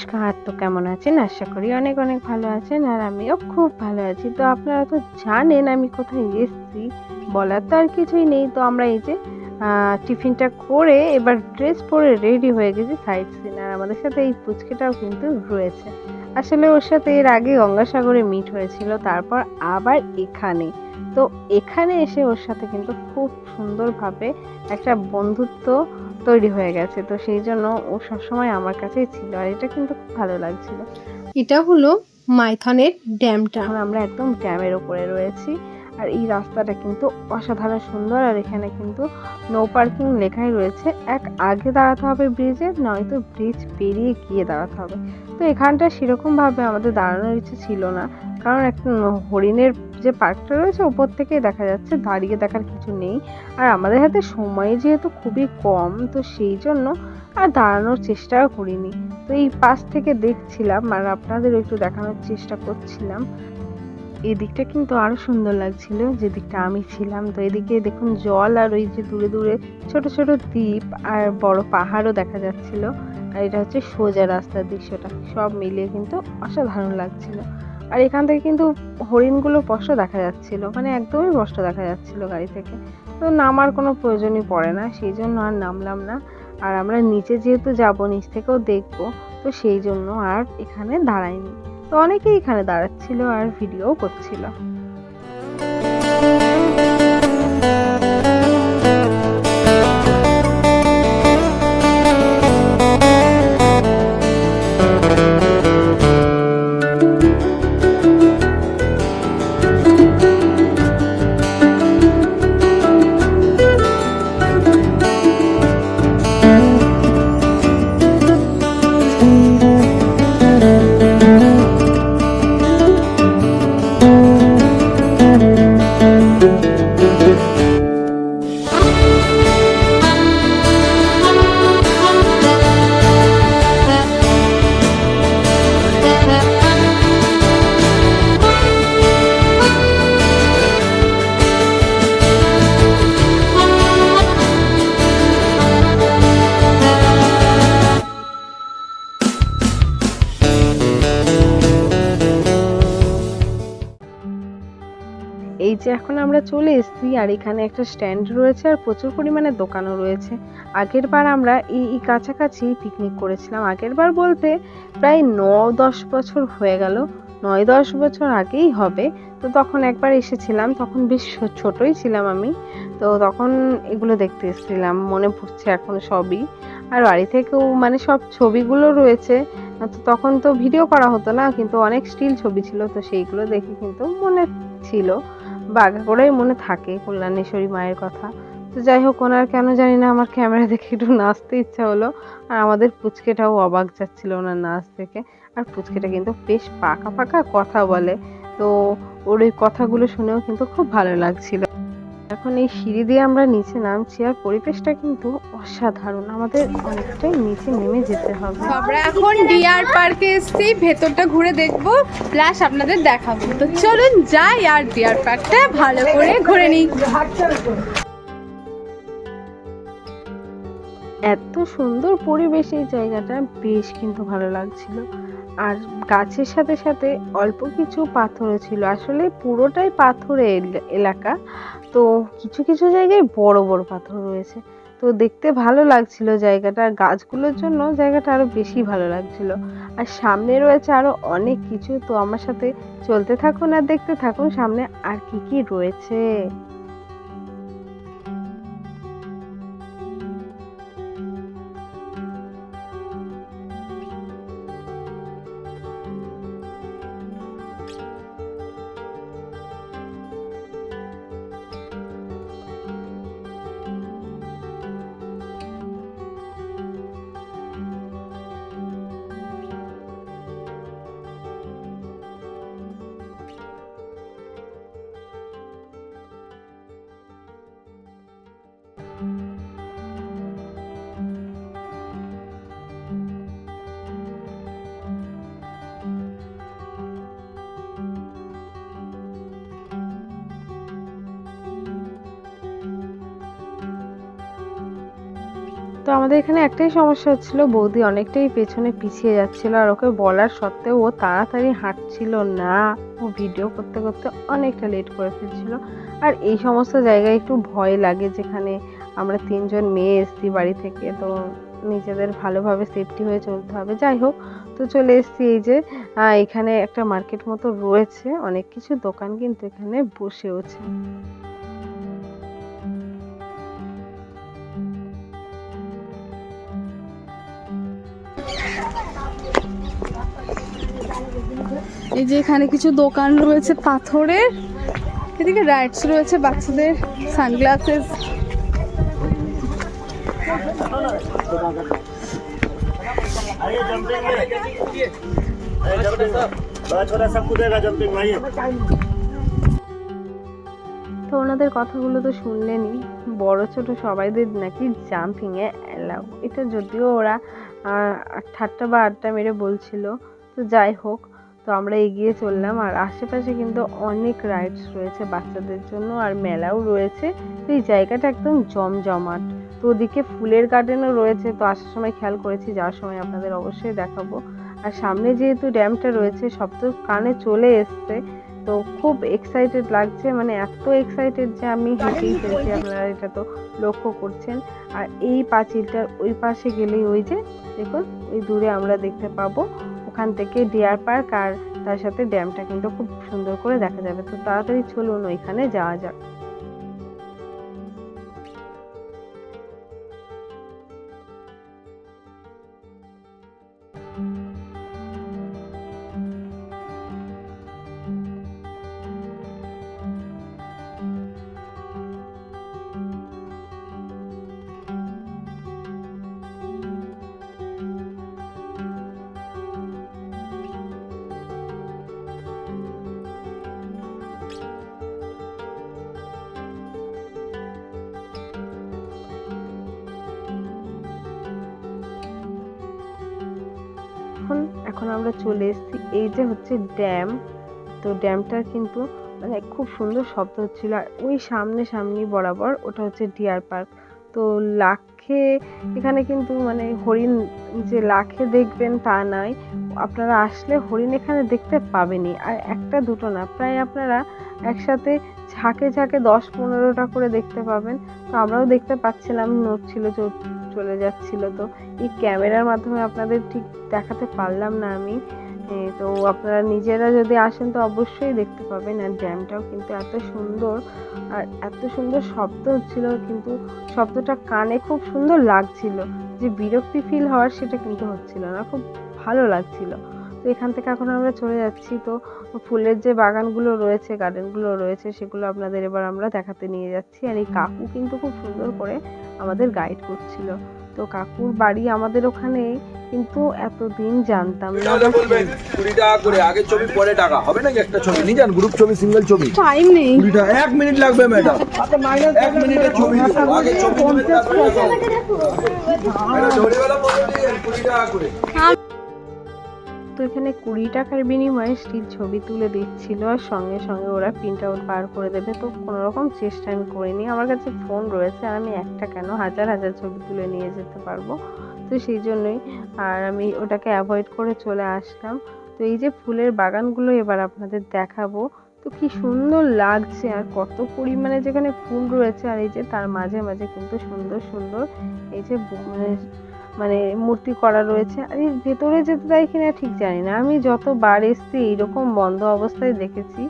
নমস্কার তো কেমন আছেন? আশা করি অনেক অনেক ভালো আছেন, আর আমিও খুব ভালো আছি। তো আপনারা তো জানেন আমি কোথায় এসেছি, বলার তো আর কিছুই নেই। তো আমরা এই যে টিফিনটা করে এবার ড্রেস পরে রেডি হয়ে গেছি সাইড সিন, আর আমাদের সাথে এই পুচকেটাও কিন্তু রয়েছে। আসলে ওর সাথে এর আগে গঙ্গাসাগরে মিট হয়েছিল, তারপর আবার এখানে। তো এখানে এসে ওর সাথে কিন্তু খুব সুন্দরভাবে একটা বন্ধুত্ব তৈরি হয়ে গেছে। তো সেই জন্য ও সবসময় আমার কাছেই ছিল আর এটা কিন্তু খুব ভালো লাগছিল। এটা হলো মাইথনের ড্যামটা। আমরা একদম ড্যামের ওপরে রয়েছি আর এই রাস্তাটা কিন্তু অসাধারণ সুন্দর আর এখানে কিন্তু নো পার্কিং লেখাই রয়েছে। এক আগে দাঁড়াতে হবে ব্রিজে নয়তো ব্রিজ পেরিয়ে গিয়ে দাঁড়াতে হবে। তো এখানটা সেরকমভাবে আমাদের দাঁড়ানোর ইচ্ছে ছিল না। কারণ একটা হরিণের যে পার্কটা রয়েছে ওপর থেকে দেখা যাচ্ছে, দাঁড়িয়ে দেখার কিছু নেই। আর আমাদের হাতে সময় যেহেতু খুবই কম, তো সেই জন্য আর দাঁড়ানোর চেষ্টাও করিনি। তো এই পাশ থেকে দেখছিলাম আর আপনাদের একটু দেখানোর চেষ্টা করছিলাম। এই দিকটা কিন্তু আরও সুন্দর লাগছিল, যে দিকটা আমি ছিলাম। তো এদিকে দেখুন জল আর ওই যে দূরে দূরে ছোট ছোট দ্বীপ আর বড় পাহাড়ও দেখা যাচ্ছিল। আর এটা হচ্ছে সোজা রাস্তার দৃশ্যটা। সব মিলিয়ে কিন্তু অসাধারণ লাগছিল। আর এখান থেকে কিন্তু হরিণগুলো স্পষ্ট দেখা যাচ্ছিল। মানে একদমই স্পষ্ট দেখা যাচ্ছিল গাড়ি থেকে। তো নামার কোনো প্রয়োজনই পড়ে না, সেই জন্য আর নামলাম না। আর আমরা নিচে যেহেতু যাব, নিচ থেকেও দেখব, তো সেই জন্য আর এখানে দাঁড়াইনি। তো অনেকেই এখানে দাঁড়াচ্ছিল আর ভিডিও করছিল। এখন আমরা চলে এসেছি আর এখানে একটা স্ট্যান্ড রয়েছে আর প্রচুর পরিমাণে দোকানও রয়েছে। আগের বার আমরা এই এই কাছাকাছি পিকনিক করেছিলাম। আগের বার বলতে প্রায় ন দশ বছর হয়ে গেল। নয় দশ বছর আগেই হবে। তো তখন একবার এসেছিলাম, তখন বেশ ছোটই ছিলাম আমি। তো তখন এগুলো দেখতে এসেছিলাম, মনে পড়ছে এখন সবই। আর বাড়ি থেকেও মানে সব ছবিগুলো রয়েছে। তো তখন তো ভিডিও করা হতো না, কিন্তু অনেক স্টিল ছবি ছিল, তো সেইগুলো দেখে কিন্তু মনে ছিল। বাঘা করেই মনে থাকে কল্যাণেশ্বরী মায়ের কথা। তো যাই হোক, ওনার কেন জানি না আমার ক্যামেরা দেখে একটু নাচতে ইচ্ছা হলো। আর আমাদের পুচকেটাও অবাক যাচ্ছিল ওনার নাচ দেখে। আর পুচকেটা কিন্তু বেশ পাকা পাকা কথা বলে। তো ওর ওই কথাগুলো শুনেও কিন্তু খুব ভালো লাগছিল। এখন এই সিঁড়ি দিয়ে আমরা নিচে নামছি আর পরিবেশটা কিন্তু অসাধারণ। আমাদের অনেকটাই নিচে নেমে যেতে হবে। আমরা এখন ডিয়ার পার্কে এসেছি ভেতরটা ঘুরে দেখব প্লাস আপনাদের দেখাবো। তো চলুন যাই আর ডিয়ার পার্কটা ভালো করে ঘুরে নিই। এত সুন্দর পরিবেশ এই জায়গাটা বেশ কিন্তু ভালো লাগছিল। আর গাছের সাথে সাথে অল্প কিছু পাথরও ছিল। আসলে পুরোটাই পাথরের এলাকা। তো কিছু কিছু জায়গায় বড় বড় পাথর রয়েছে। তো দেখতে ভালো লাগছিল জায়গাটা। আর গাছগুলোর জন্য জায়গাটা আরও বেশি ভালো লাগছিল। আর সামনে রয়েছে আরও অনেক কিছু। তো আমার সাথে চলতে থাকুন আর দেখতে থাকুন সামনে আর কি কি রয়েছে। আমাদের এখানে একটাই সমস্যা হচ্ছিল, বৌদি অনেকটাই পেছনে পিছিয়ে যাচ্ছিল আর ওকে বলার সত্ত্বেও ও তাড়াতাড়ি হাঁটছিল না। ও ভিডিও করতে করতে অনেকটা লেট করে ফেলছিল। আর এই সমস্ত জায়গায় একটু ভয় লাগে যেখানে আমরা তিনজন মেয়ে এসছি বাড়ি থেকে, তো নিজেদের ভালোভাবে সেফটি হয়ে চলতে হবে। যাই হোক, তো চলে এসছি এই যে এখানে একটা মার্কেট মতো রয়েছে। অনেক কিছু দোকান কিন্তু এখানে বসেওছে। এই যে এখানে কিছু দোকান রয়েছে, পাথরের। এদিকে রাইডস রয়েছে, বাচ্চাদের সানগ্লাসেস। তো ওনাদের কথাগুলো তো শুনলেনি বড় ছোট সবাইদের নাকি জাম্পিংয়ে অ্যালাউ এটা যদিও ওরা ঠাট্টা বা আড্ডা মেরে বলছিল, তো যাই হোক। তো আমরা এগিয়ে চললাম। আর আশেপাশে কিন্তু অনেক রাইডস রয়েছে বাচ্চাদের জন্য আর মেলাও রয়েছে। তো এই জায়গাটা একদম জমজমাট। তো ওদিকে ফুলের গার্ডেনও রয়েছে। তো আসার সময় খেয়াল করেছি, যাওয়ার সময় আপনাদের অবশ্যই দেখাবো। আর সামনে যেহেতু ড্যামটা রয়েছে, সব তো কানে চলে এসছে। তো খুব এক্সাইটেড লাগছে মানে এত এক্সাইটেড যে আমি হেঁটেই ফেলছি আপনারা এটা তো লক্ষ্য করছেন। আর এই পাঁচিলটার ওই পাশে গেলেই ওই যে, দেখুন, ওই দূরে আমরা দেখতে পাবো ওখান থেকে ডিয়ার পার্ক আর তার সাথে ড্যামটা কিন্তু খুব সুন্দর করে দেখা যাবে। তো তাড়াতাড়ি চলুন ওইখানে যাওয়া যাক। এখন এখন আমরা চলে এসেছি। এই যে হচ্ছে ড্যাম। তো ড্যামটার কিন্তু মানে খুব সুন্দর শব্দ হচ্ছিল। আর ওই সামনে সামনে বরাবর ওটা হচ্ছে ডিয়ার পার্ক। তো লাখে, এখানে কিন্তু মানে হরিণ যে লাখে দেখবেন তা নয়। আপনারা আসলে হরিণ এখানে দেখতে পাবেনই। আর একটা দুটো না, প্রায় আপনারা একসাথে ঝাঁকে ঝাঁকে দশ পনেরোটা করে দেখতে পাবেন। তো আমরাও দেখতে পাচ্ছিলাম, নড়ছিল চ- চলে যাচ্ছিল তো। এই ক্যামেরার মাধ্যমে আপনাদের ঠিক দেখাতে পারলাম না আমি। তো আপনারা নিজেরা যদি আসেন তো অবশ্যই দেখতে পাবেন। আর ড্যামটাও কিন্তু এত সুন্দর। আর এত সুন্দর শব্দ হচ্ছিল কিন্তু শব্দটা কানে খুব সুন্দর লাগছিল। যে বিরক্তি ফিল হওয়ার সেটা কিন্তু হচ্ছিল না। খুব ভালো লাগছিল। তো এখান থেকে এখন আমরা চলে যাচ্ছি। তো ফুলের যে বাগানগুলো রয়েছে গার্ডেনগুলো রয়েছে সেগুলো আপনাদের এবার আমরা দেখাতে নিয়ে যাচ্ছি। আর এই কাকু কিন্তু খুব সুন্দর করে আমাদের গাইড করছিল। তো কাকুর বাড়ি আমাদের ওখানে কিন্তু এতদিন জানতাম না। কুড়ি টাকা করে আগে ছবি পরে টাকা। হবে নাকি একটা ছবি? নিয়ে যান গ্রুপ ছবি সিঙ্গেল ছবি। টাইম নেই। কুড়ি টাকা এক মিনিট লাগবে ম্যাডাম এক মিনিটের ছবি। আগে ছবি টাকা। ম্যাডাম, ঝড়িওয়ালা পনেরো দিন, কুড়ি টাকা করে। তো এখানে কুড়ি টাকার বিনিময়ে স্টিল ছবি তুলে দিচ্ছিল আর সঙ্গে সঙ্গে ওরা প্রিন্ট আউট বার করে দেবে। তো কোনো রকম চেষ্টা আমি করিনি। আমার কাছে ফোন রয়েছে আর আমি একটা কেন হাজার হাজার ছবি তুলে নিয়ে যেতে পারব। তো সেই জন্যই আর আমি ওটাকে অ্যাভয়েড করে চলে আসলাম। তো এই যে ফুলের বাগানগুলো এবার আপনাদের দেখাবো। তো কি সুন্দর লাগছে আর কত পরিমাণে যেখানে ফুল রয়েছে আর এই যে তার মাঝে মাঝে কিন্তু সুন্দর সুন্দর এই যে মানে মানে মূর্তি করা রয়েছে। আর এর ভেতরে যেতে দেয় কিনা ঠিক জানি না। আমি যতবার এসছি এইরকম বন্ধ অবস্থায় দেখেছি।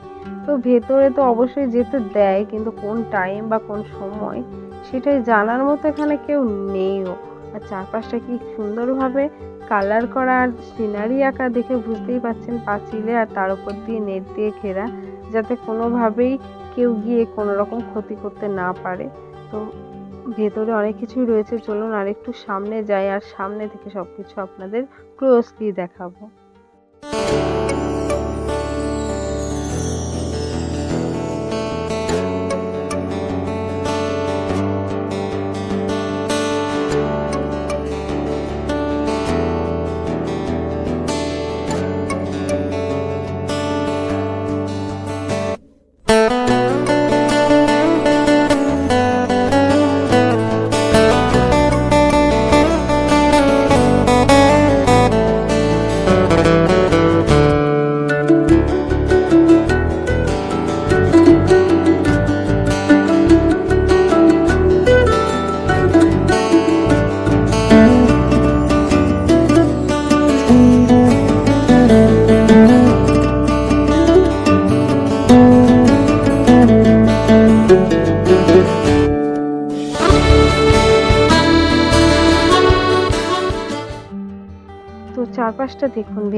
তো ভেতরে তো অবশ্যই যেতে দেয়, কিন্তু কোন টাইম বা কোন সময় সেটাই জানার মতো এখানে কেউ নেইও। আর চারপাশটা কি সুন্দরভাবে কালার করা আর সিনারি আঁকা দেখে বুঝতেই পাচ্ছেন পাঁচিলে আর তার উপর দিয়ে নেট দিয়ে ঘেরা, যাতে কোনোভাবেই কেউ গিয়ে কোনো রকম ক্ষতি করতে না পারে। তো ভেতরে অনেক কিছুই রয়েছে, চলুন আর একটু সামনে যাই, আর সামনে থেকে সবকিছু আপনাদের ক্লোজলি দেখাবো।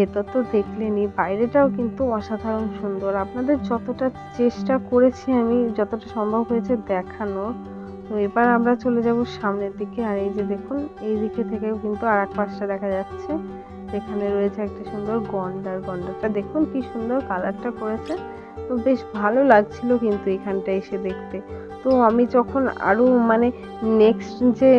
ভেতর তো দেখলেনি বাইরেটাও কিন্তু অসাধারণ সুন্দর। আপনাদের যতটা চেষ্টা করেছি আমি, যতটা সম্ভব হয়েছে দেখানোর তো এবার আমরা চলে যাব সামনের দিকে, আর এই যে দেখুন, এই দিকে থেকেও কিন্তু আর এক পাশটা দেখা যাচ্ছে। এখানে রয়েছে একটা সুন্দর গন্ডার গন্ডারটা দেখুন কি সুন্দর কালারটা করেছে। তো বেশ ভালো লাগছিল কিন্তু এখানটা এসে দেখতে। তো আমি যখন আরও মানে নেক্সট যে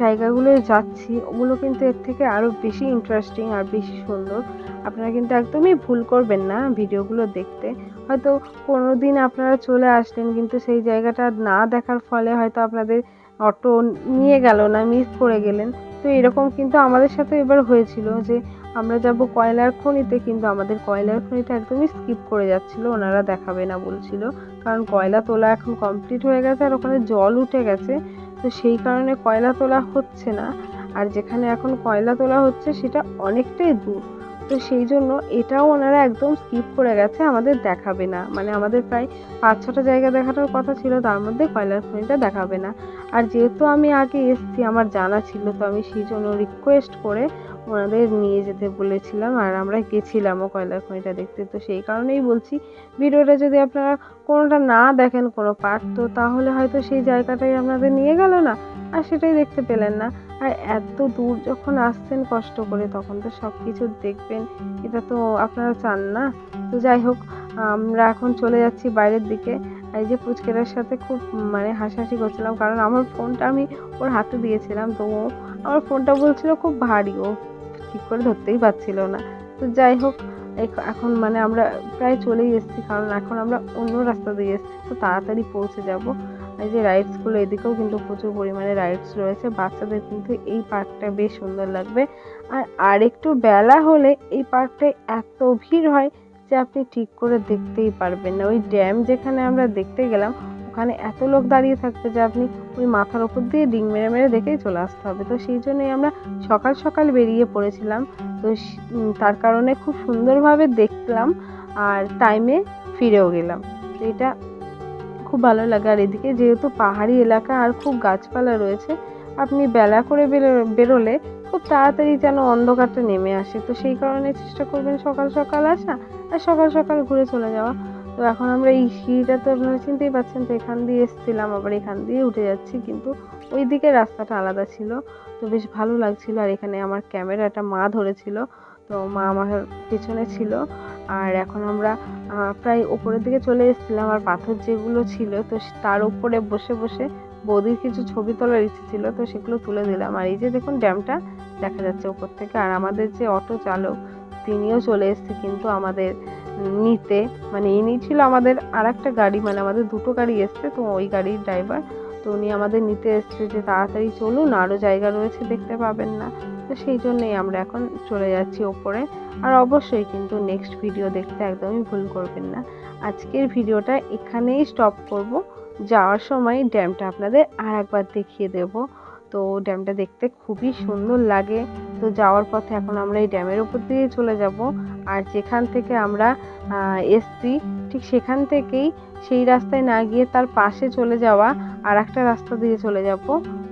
জায়গাগুলোয় যাচ্ছি, ওগুলো কিন্তু এর থেকে আরও বেশি ইন্টারেস্টিং আর বেশি সুন্দর। আপনারা কিন্তু একদমই ভুল করবেন না ভিডিওগুলো দেখতে। হয়তো কোনো দিন আপনারা চলে আসলেন কিন্তু সেই জায়গাটা না দেখার ফলে হয়তো আপনাদের অটো নিয়ে গেল না মিস করে গেলেন। তো এরকম কিন্তু আমাদের সাথে এবার হয়েছিল যে আমরা যাব কয়লার খনিতে কিন্তু আমাদের কয়লার খনিটা একদমই স্কিপ করে যাচ্ছিল, ওনারা দেখাবে না বলছিল। কারণ কয়লা তোলা এখন কমপ্লিট হয়ে গেছে আর ওখানে জল উঠে গেছে। তো সেই কারণে কয়লা তোলা হচ্ছে না। আর যেখানে এখন কয়লা তোলা হচ্ছে সেটা অনেকটাই দূর। তো সেই জন্য এটাও ওনারা একদম স্কিপ করে গেছে, আমাদের দেখাবে না। মানে আমাদের প্রায় পাঁচ ছটা জায়গা দেখানোর কথা ছিল, তার মধ্যে কয়লার খনিটা দেখাবে না। আর যেহেতু আমি আগে এসছি, আমার জানা ছিল, তো আমি সেই জন্য রিকোয়েস্ট করে ওনাদের নিয়ে যেতে বলেছিলাম আর আমরা গেছিলামও কয়লার খনিটা দেখতে। তো সেই কারণেই বলছি, ভিডিওটা যদি আপনারা কোনোটা না দেখেন, কোনো পার্ট তো তাহলে হয়তো সেই জায়গাটাই আপনাদের নিয়ে গেল না আর সেটাই দেখতে পেলেন না। আর এত দূর যখন আসছেন কষ্ট করে, তখন তো সব কিছু দেখবেন, এটা তো আপনারা চান না। তো যাই হোক, আমরা এখন চলে যাচ্ছি বাইরের দিকে। এই যে পুচকেটার সাথে খুব মানে হাসাহাসি করছিলাম, কারণ আমার ফোনটা আমি ওর হাতে দিয়েছিলাম, তো আমার ফোনটা বলছিল খুব ভারী, ও ঠিক করে ধরতেই পারছিল না। তো যাই হোক, এখ- এখন মানে আমরা প্রায় চলেই এসেছি, কারণ এখন আমরা অন্য রাস্তা দিয়ে এসেছি। তো তাড়াতাড়ি পৌঁছে যাব। এই যে রাইডসগুলো এদিকেও কিন্তু প্রচুর পরিমাণে রাইডস রয়েছে। বাচ্চাদের কিন্তু এই পার্কটা বেশ সুন্দর লাগবে। আর আরেকটু বেলা হলে এই পার্কটায় এত ভিড় হয় যে আপনি ঠিক করে দেখতেই পারবেন না। ওই ড্যাম যেখানে আমরা দেখতে গেলাম ওখানে এত লোক দাঁড়িয়ে থাকবে যে আপনি ওই মাথার ওপর দিয়ে ডিং মেরে মেরে দেখেই চলে আসতে হবে। তো সেই জন্যই আমরা সকাল সকাল বেরিয়ে পড়েছিলাম। তো তার কারণে খুব সুন্দরভাবে দেখলাম আর টাইমে ফিরেও গেলাম। তো এটা খুব ভালো লাগে। আর এদিকে যেহেতু পাহাড়ি এলাকা আর খুব গাছপালা রয়েছে, আপনি বেলা করে বেরো- বেরোলে খুব তাড়াতাড়ি যেন অন্ধকারটা নেমে আসে। তো সেই কারণে চেষ্টা করবেন সকাল সকাল আসা আর সকাল সকাল ঘুরে চলে যাওয়া। তো এখন আমরা এই সিঁড়িটা তো আপনারা চিনতেই পাচ্ছেন তো এখান দিয়ে এসেছিলাম, আবার এখান দিয়ে উঠে যাচ্ছি, কিন্তু ওই দিকে রাস্তাটা আলাদা ছিল। তো বেশ ভালো লাগছিল, আর এখানে আমার ক্যামেরাটা মা ধরেছিল, তো মা আমার পেছনে ছিল। আর এখন আমরা প্রায় ওপরের দিকে চলে এসেছিলাম, আর পাথর যেগুলো ছিল, তো তার উপরে বসে বসে বৌদির কিছু ছবি তোলার ইচ্ছে ছিল, তো সেগুলো তুলে দিলাম। আর এই যে দেখুন, ড্যামটা দেখা যাচ্ছে ওপর থেকে, আর আমাদের যে অটো চালক, তিনিও চলে এসেছে, কিন্তু আমাদের নিতে। মানে ইনি ছিল আমাদের আর একটা গাড়ি মানে আমাদের দুটো গাড়ি এসছে, তো ওই গাড়ির ড্রাইভার তো উনি আমাদের নিতে এসছে যে তাড়াতাড়ি চলুন আরও জায়গা রয়েছে দেখতে পাবেন না। তো সেই জন্যেই আমরা এখন চলে যাচ্ছি ওপরে। আর অবশ্যই কিন্তু নেক্সট ভিডিও দেখতে একদমই ভুল করবেন না। আজকের ভিডিওটা এখানেই স্টপ করব। যাওয়ার সময় ড্যামটা আপনাদের আর একবার দেখিয়ে দেব। তো ড্যামটা দেখতে খুবই সুন্দর লাগে। তো যাওয়ার পথে এখন আমরা এই ড্যামের উপর দিয়ে চলে যাব। আর যেখান থেকে আমরা এসছি ঠিক সেখান থেকেই সেই রাস্তায় না গিয়ে তার পাশে চলে যাওয়া আর একটা রাস্তা দিয়ে চলে যাব।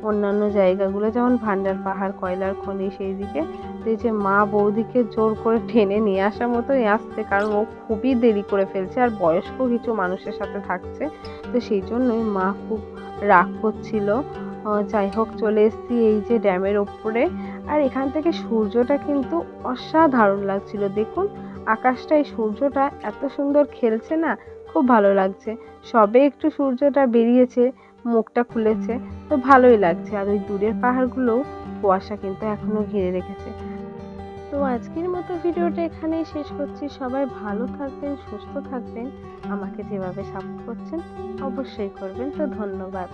অন্যান্য জায়গাগুলো যেমন ভান্ডার পাহাড় কয়লার খনি সেই দিকে। তো এই যে মা বৌদিকে জোর করে টেনে নিয়ে আসার মতোই আসছে কারণ ও খুবই দেরি করে ফেলছে আর বয়স্ক কিছু মানুষের সাথে থাকছে। তো সেই জন্যই মা খুব রাগ করছিল। যাই হোক, চলে এসেছি এই যে ড্যামের ওপরে। আর এখান থেকে সূর্যটা কিন্তু অসাধারণ লাগছিল। দেখুন, আকাশটা, এই সূর্যটা এত সুন্দর খেলছে না, খুব ভালো লাগছে। সবে একটু সূর্যটা বেরিয়েছে, মুখটা খুলেছে, তো ভালোই লাগছে। আর ওই দূরের পাহাড়গুলোও কুয়াশা কিন্তু এখনও ঘিরে রেখেছে। তো আজকের মতো ভিডিওটা এখানেই শেষ করছি। সবাই ভালো থাকবেন, সুস্থ থাকবেন। আমাকে যেভাবে সাপোর্ট করছেন, অবশ্যই করবেন। তো ধন্যবাদ।